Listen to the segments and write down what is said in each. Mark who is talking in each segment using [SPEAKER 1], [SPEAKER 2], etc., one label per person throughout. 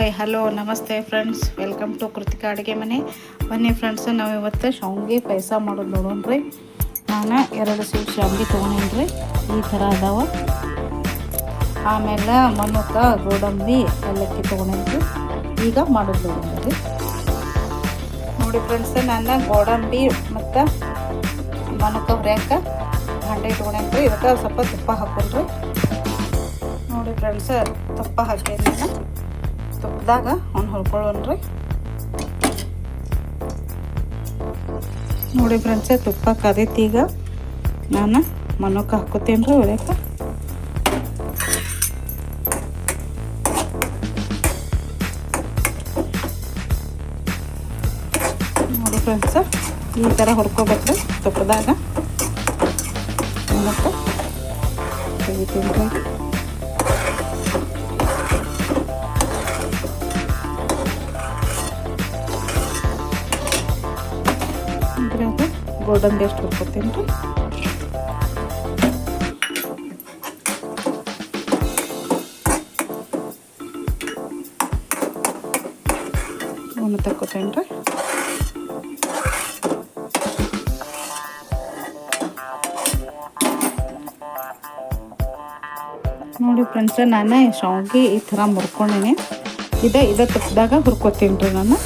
[SPEAKER 1] Hi hello ನಮಸ್ತೆ friends welcome to Krithika ಅಡುಗೆ ಮನೆ ಬನ್ನಿ ಫ್ರೆಂಡ್ಸ್ ನಾವು ಇವತ್ತು ಶಾವಿಗೆ ಪಾಯಸ ಮಾಡೋದು ನೋಡೋಣ್ರಿ ನಾನು ಎರಡು ಸ್ವೀಟ್ ಶಾವಿಗೆ ರೀ ಈ ಥರ ಅದಾವ. ಆಮೇಲೆ ಮನುಕ ಗೋಡಂಬಿ ಏಲಕ್ಕಿ ತೊಗೊಂಡೇನ್ರಿ. ಈಗ ಮಾಡೋದು ನೋಡೋಣ್ರಿ ನೋಡಿ ಫ್ರೆಂಡ್ಸ್ ನಾನು ಗೋಡಂಬಿ ಮತ್ತು ಮನಕ ಹುರಿಯಾಕ ಭಾಂಡೆ ರೀ ಇವತ್ತು ಸ್ವಲ್ಪ ತುಪ್ಪ ಹಾಕೊಂಡ್ರಿ ನೋಡಿ ಫ್ರೆಂಡ್ಸ್ ತುಪ್ಪ ನಾನು ತುಪ್ಪದಾಗ ಅವ್ನು ರೀ ನೋಡಿ ಫ್ರೆಂಡ್ಸ ತುಪ್ಪ ಕದೈತಿ ಈಗ. ನಾನು ಮನಕ್ಕೆ ಹಾಕೋತೀನಿ ರೀ ಹೊಡ್ಯಾಕ ನೋಡಿ ಫ್ರೆಂಡ್ಸ ಈ ಥರ ಹೊಡ್ಕೋಬೇಕ್ರಿ ತುಪ್ಪದಾಗ. ಮತ್ತು ಗೋಡಂಬಿ ಎಷ್ಟು ಹುರ್ಕೊತೀನಿ ರೀ ತಕ್ಕೋತೀನಿ ರೀ. ನೋಡಿ ಫ್ರೆಂಡ್ಸ್ ನಾನು ಶಾವಿಗೆ ಈ ಥರ ಮುರ್ಕೊಂಡೇನೆ. ಇದೇ ಇದೇ ತಪ್ಪದಾಗ ಹುರ್ಕೋತೀನಿ ರೀ ನಾನು.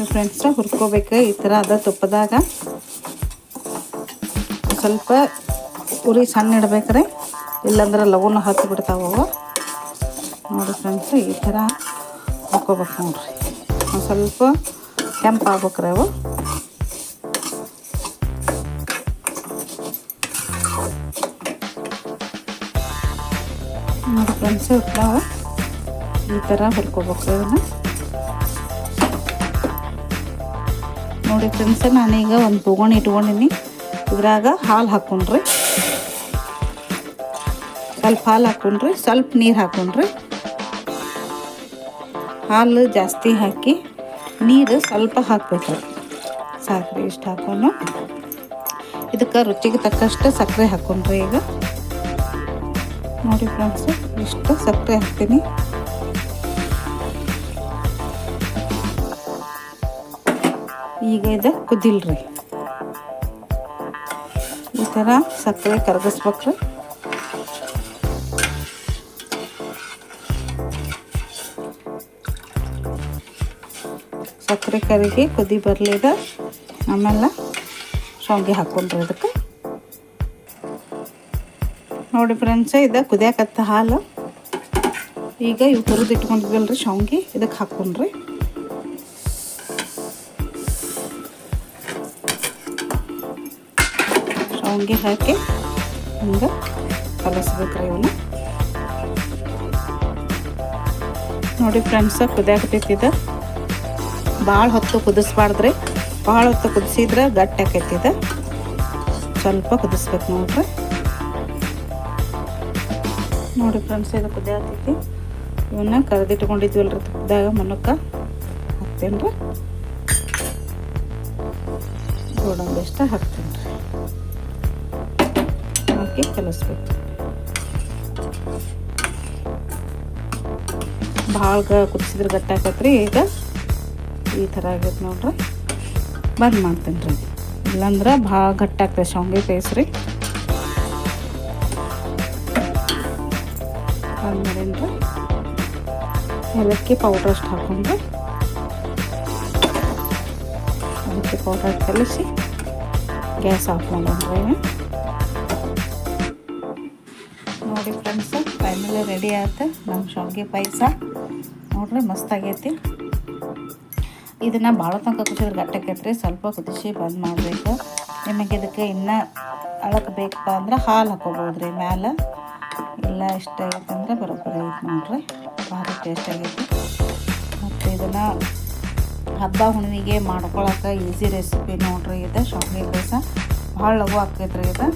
[SPEAKER 1] ನೋಡಿ ಫ್ರೆಂಡ್ಸ್ ಹುರ್ಕೋಬೇಕು. ಈ ಥರ ಅದ ತುಪ್ಪದಾಗ. ಸ್ವಲ್ಪ ಉರಿ ಸಣ್ಣ ಇಡ್ಬೇಕ್ರಿ. ಇಲ್ಲಾಂದ್ರೆ ಲಘುನ ಹತ್ತು ಬಿಡ್ತಾವ ನೋಡಿ ಫ್ರೆಂಡ್ಸ್ ಈ ಥರ ಹುರ್ಕೋಬೇಕು ನೋಡ್ರಿ. ಸ್ವಲ್ಪ ಕೆಂಪು ಆಗ್ಬೇಕ್ರಿ ಅವು. ನೋಡಿ ಫ್ರೆಂಡ್ಸ್ ಇರ್ತಾವ ಈ ಥರ ಹುರ್ಕೋಬೇಕು ಇದನ್ನ ನೋಡಿ ಫ್ರೆಂಡ್ಸ್ ನಾನೀಗ ಒಂದು ಬೊಗಣಿ ಇಟ್ಕೊಂಡಿನಿ. ಇದ್ರಾಗ ಹಾಲು ಹಾಕೊಂಡ್ರಿ ಸ್ವಲ್ಪ ಹಾಲು ಹಾಕೊಂಡ್ರಿ ಸ್ವಲ್ಪ ನೀರು ಹಾಕೊಂಡ್ರಿ ಹಾಲು ಜಾಸ್ತಿ ಹಾಕಿ ನೀರು ಸ್ವಲ್ಪ ಹಾಕ್ಬೇಕು. ಸಾಕ್ರಿ ಇಷ್ಟು ಹಾಕೊಂಡು. ಇದಕ್ಕೆ ರುಚಿಗೆ ತಕ್ಕಷ್ಟು ಸಕ್ಕರೆ ಹಾಕೊಂಡ್ರಿ ಈಗ. ನೋಡಿ ಫ್ರೆಂಡ್ಸ್ ಇಷ್ಟು ಸಕ್ಕರೆ ಹಾಕ್ತೀನಿ. ಈಗ ಇದು, ಕುದಿಲ್ರಿ. ಈ ಥರ ಸಕ್ಕರೆ ಕರಗಿಸ್ಬೇಕ್ರಿ. ಸಕ್ಕರೆ ಕರಗಿ ಕುದಿ ಬರಲಿದ ಆಮೇಲೆ ಶಾವಿಗೆ ಹಾಕ್ಕೊಂಡ್ರಿ ಅದಕ್ಕೆ ನೋಡಿ ಫ್ರೆಂಡ್ಸ ಇದು ಕುದಿಯಾಕತ್ತ ಹಾಲು. ಈಗ ಇವು ಹುರಿದು ರೀ ಶಾವಿಗೆ, ಇದಕ್ಕೆ ಹಾಕೊಂಡ್ರಿ. ಶಾವಿಗೆ ಹಾಕಿ ಹಿಂಗೆ ಕಲಸ್ಬೇಕ್ರಿ ಇವನ್ನ ನೋಡಿ ಫ್ರೆಂಡ್ಸ್ ಇದು. ಭಾಳ ಹೊತ್ತು ಕುದಿಸ್ಬಾರ್ದ್ರಿ. ಭಾಳ ಹೊತ್ತು ಕುದಿಸಿದ್ರೆ ಗಟ್ಟಿ ಆಕೈತಿದ ಸ್ವಲ್ಪ ಕುದಿಸ್ಬೇಕು ನೋಡ್ರಿ. ನೋಡಿ ಫ್ರೆಂಡ್ಸ್ ಇದು ಕುದಿಯಾಕೈತಿ ಇವನ್ನ ಕರೆದಿಟ್ಕೊಂಡಿದ್ವಲ್ರಿ ತುಪ್ಪದಾಗ ಮನಕ್ಕ ಹಾಕ್ತೇನೆ ರೀ ಗೋಡಂಬಿ ಇಷ್ಟ ಹಾಕ್ತೀನಿ ರೀ ಹಾಕಿ ಕಲಿಸ್ಬೇಕು. ಭಾಳ ಕುದಿಸಿದ್ರೆ ಗಟ್ಟಿ ಆಕತ್ರಿ ಈಗ ಈ ಥರ ಆಗೈತೆ ನೋಡ್ರಿ. ಬಂದ್ ಮಾಡ್ತೀನಿ ರೀ. ಇಲ್ಲಾಂದ್ರೆ ಭಾಳ ಗಟ್ಟಿ ಆಗ್ತದೆ ಶಾವಿಗೆ ಪೇಸ್ ರೀ. ಬಂದ್ ಮಾಡೀನಿ ರೀ. ಏಲಕ್ಕಿ ಪೌಡ್ರ್ ಅಷ್ಟು ಹಾಕೊಂಡು ಏಲಕ್ಕಿ ಪೌಡರ್ ಕಲಿಸಿ ಗ್ಯಾಸ್ ಆಫ್ ಮಾಡೋಣ್ರಿ ಫ್ರೆಂಡ್ಸ್ ಫೈನಲಿ ರೆಡಿ ಆಯ್ತು. ನಮ್ಮ ಶಾವಿಗೆ ಪಾಯಸ. ನೋಡ್ರಿ ಮಸ್ತಾಗೈತಿ ಇದನ್ನು ಭಾಳ ತನಕ ಕುದಿಸಿದ್ರೆ ಗಟ್ಟಕೈತ್ರಿ ಸ್ವಲ್ಪ ಕುದಿಸಿ ಬಂದ್ ಮಾಡಬೇಕು. ನಿಮಗೆ ಇದಕ್ಕೆ ಇನ್ನೂ ಅಳಕ್ಕೆ ಬೇಕಪ್ಪ ಅಂದ್ರೆ ಹಾಲು ಹಾಕೋಬೋದು ರೀ ಮ್ಯಾಲೆ. ಇಲ್ಲ ಇಷ್ಟ ಆಗೈತೆ ಅಂದರೆ ಬರೋಬ್ಬರಿ ಐತೆ ನೋಡ್ರಿ. ಭಾರಿ ಟೇಸ್ಟ್ ಆಗೈತಿ. ಮತ್ತು ಇದನ್ನು ಹಬ್ಬ ಹುಣ್ಣಿಗೆ ಮಾಡ್ಕೊಳಕ್ಕೆ ಈಸಿ ರೆಸಿಪಿ ನೋಡ್ರಿ ಇದು, ಶಾವಿಗೆ ಪಾಯಸ. ಭಾಳ ಲಘು ಆಕೈತ್ರಿ ಇದು.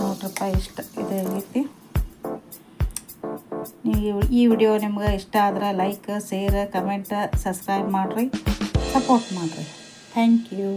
[SPEAKER 1] ನೋಡ್ರಪ್ಪ, ಇಷ್ಟ ಇದು ಆಗೈತಿ ನೀವು ಈ ವಿಡಿಯೋ ನಿಮ್ಗೆ ಇಷ್ಟ ಆದ್ರೆ ಲೈಕ್ ಶೇರ್ ಕಮೆಂಟ್ ಸಬ್ಸ್ಕ್ರೈಬ್ ಮಾಡಿರಿ. ಸಪೋರ್ಟ್ ಮಾಡಿರಿ. Thank you